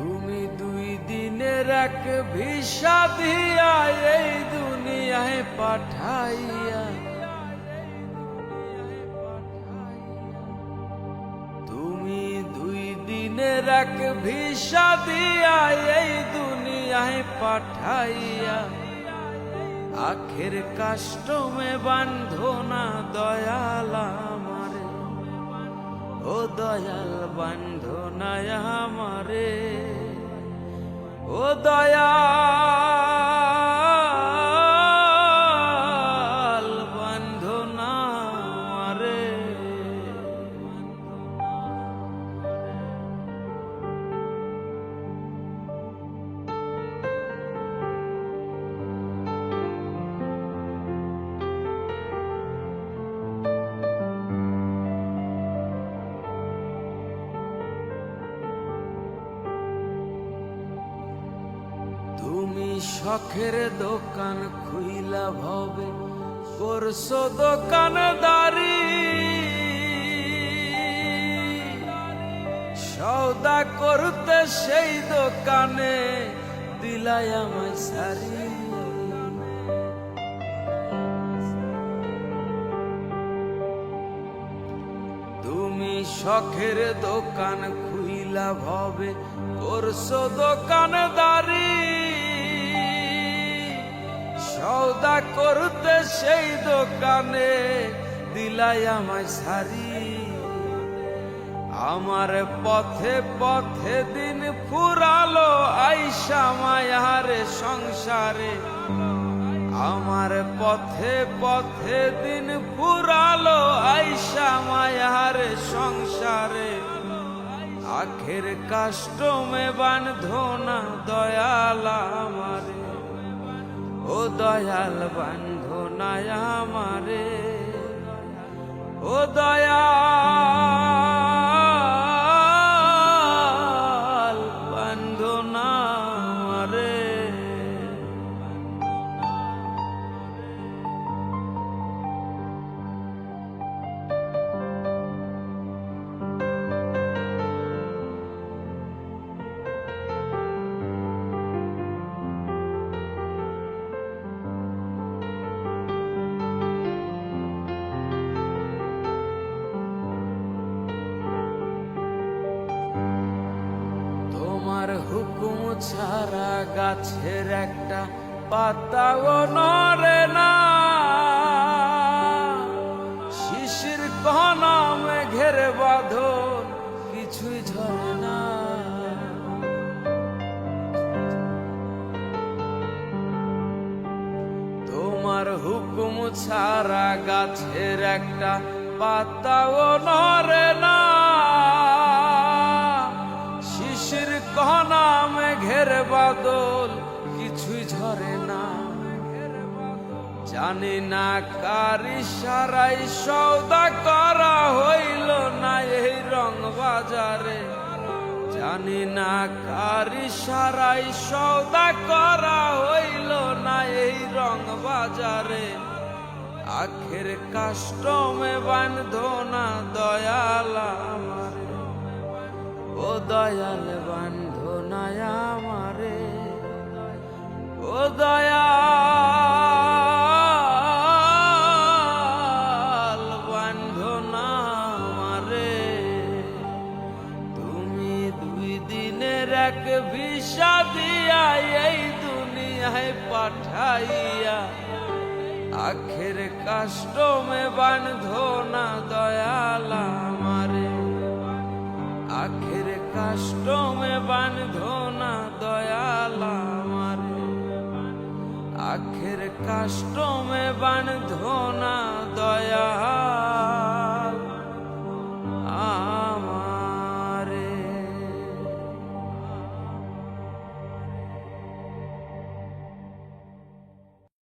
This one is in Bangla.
তুমি দুই দিনের এক ভিসা দিয়া এই দুনিয়ায় পাঠাইয়া। তুমি দুই দিনের এক ভিসা দিয়া এই দুনিয়ায় পাঠাইয়া। আখের কাষ্টমে বান্ধো না দয়াল আমারে ও দয়াল বান্ধো না আমারে ও দয়াল শখের দোকান খুইলা ভবে, করছ দোকানদারি। সৌদা করতে সেই দোকানে দিলাই আমায় সারি তুমি শখের দোকান খুইলা ভবে, করছ দোকানদারি। সৌদা করতে সেই দোকানে দিলাই আমায় সারি আমার পথে পথে দিন ফুরালো আইসা মায়ারে সংসারে। আমার পথে পথে দিন ফুরালো আইসা মায়ারে সংসারে। আখের কাষ্টমে বান্ধো না দয়াল আমারে। ও দয়াল বান্ধো না আমারে ও দয়াল তোমার হুকুম ছাড়া গাছের একটা পাতাও নড়ে না। শিশির কহনা মেঘের বাঁধন, কিছুই ঝরে না। তোমার হুকুম ছাড়া গাছের একটা পাতাও নড়ে না। মেঘের বাদল, কিছুই ঝরে না। জানি না কার সারাই সৌদা করা হইল না এই রং বাজারে। জানি না কার সারাই সৌদা করা হইল না এই রং বাজারে। আখের কাষ্টমে বান্ধো না দয়াল আমারে। ও দয়াল বান্ধো না আমারে, ও দয়াল বান্ধো না আমারে, তুমি দুই দিনের এক ভিসা দিয়া এই দুনিয়ায় পাঠাইয়া, আখের কাষ্টমে বান্ধো না আখের কাষ্টমে বান্ধো না দয়ালা আমারে। আখের কাষ্টমে বান্ধো না দয়া